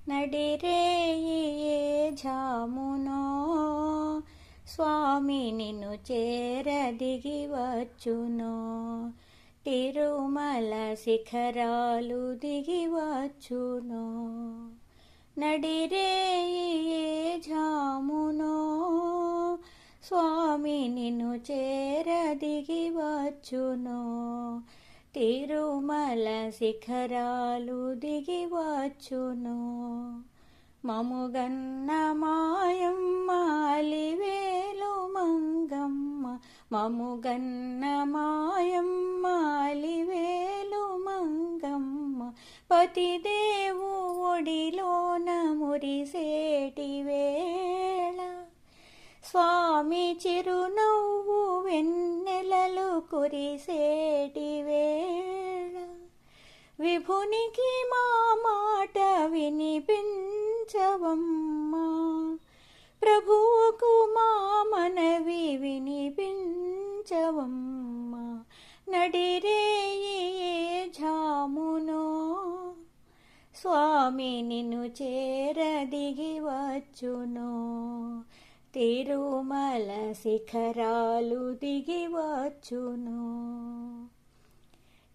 నడిరేయే జామునో స్వామి నిన్ను చేరదిగి వచ్చునో తిరుమల శిఖరాలు దిగి వచ్చునో నడిరేయి జామునో స్వామి నిన్ను చేరదిగి వచ్చునో తిరుమల శిఖరాలు దిగి వచ్చును మముగన్న మాయమ్మ అలివేలు మంగమ్మ. మముగన్న మాయమ్మ అలివేలు మంగమ్మ. పతిదేవు ఒడిలోన మురిసేటి వేళ. స్వామి చిరునవ్వు వెన్నెలలు కురిసే వేళ విభునికి మా మాట వినిపించవమ్మా. ప్రభువుకు మా మనవి వినిపించవమ్మా. నడిరే ఏ జామునో స్వామి నిన్ను చేర వచ్చును తిరుమల శిఖరాలు దిగి వచ్చును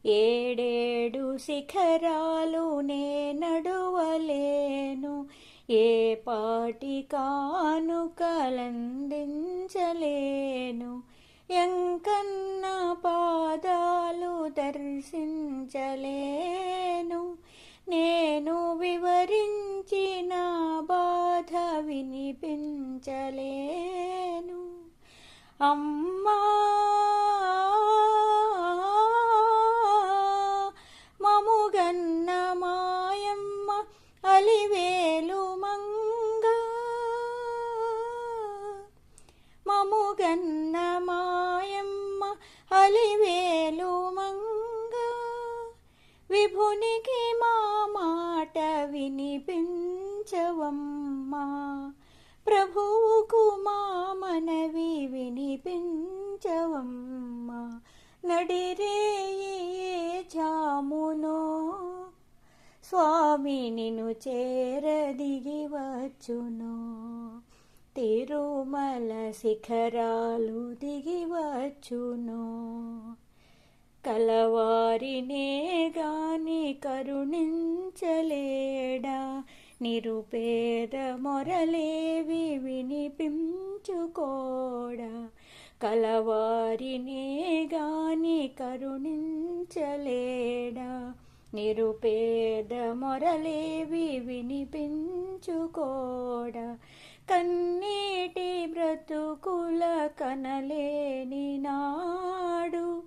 ఏడేడు శిఖరాలు నే నడువలేను ఏ పాటి కానుకలందించలేను ఎంకన్న పాదాలు దర్శించలేను నేను వివరించిన బాధ వినిపించలేను. అమ్మా విభునికి మా మాట వినిపించవమ్మా. ప్రభువుకు మా మనవి వినిపించవమ్మా. నడిరే జామునో స్వామి నిన్ను చేరదిగి వచ్చును తిరుమల శిఖరాలు దిగి వచ్చును కలవారినేగా అని కరుణించలేడా? నిరుపేద మొరలేవి వినిపించుకోడా? కలవారినే గాని కరుణించలేడా? నిరుపేద మొరలేవి వినిపించుకోడా? కన్నీటి బ్రతుకుల కనలేని నాడు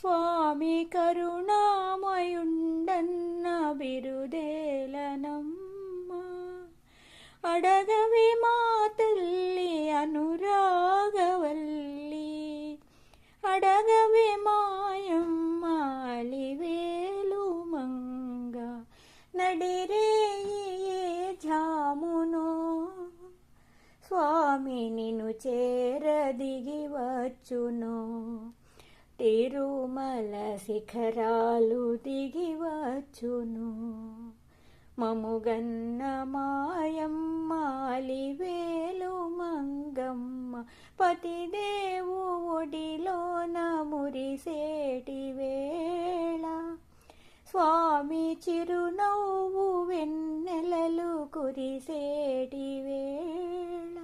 స్వామి కరుణా విరుదేలనమ్మ. అడగవి మా తల్లి అనురాగవల్లి. అడగవి మాయమ్మ అలివేలు మంగ. నడిరే ఏ జామునో. స్వామి నిన్ను చేరదిగి వచ్చునో. తిరుమల శిఖరాలు దిగివచ్చును. మముగన్న మాయమ్మాలివేలు మంగమ్మ పతిదేవు ఒడిలోన మురిసేటి వేళ. స్వామి చిరునవ్వు వెన్నెలలు కురిసేటి వేళ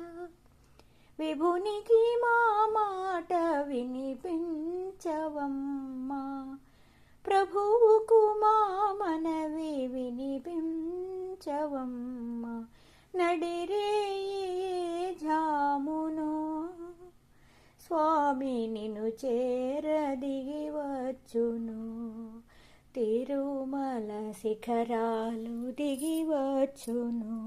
విభునికి మా మాట వినిపించవమ్మా ప్రభువుకు మా మనవి వినిపించవమ్మా నడిరేయి ఏ జామునో స్వామి నిన్ను చేరదిగి వచ్చును తిరుమల శిఖరాలు దిగి వచ్చును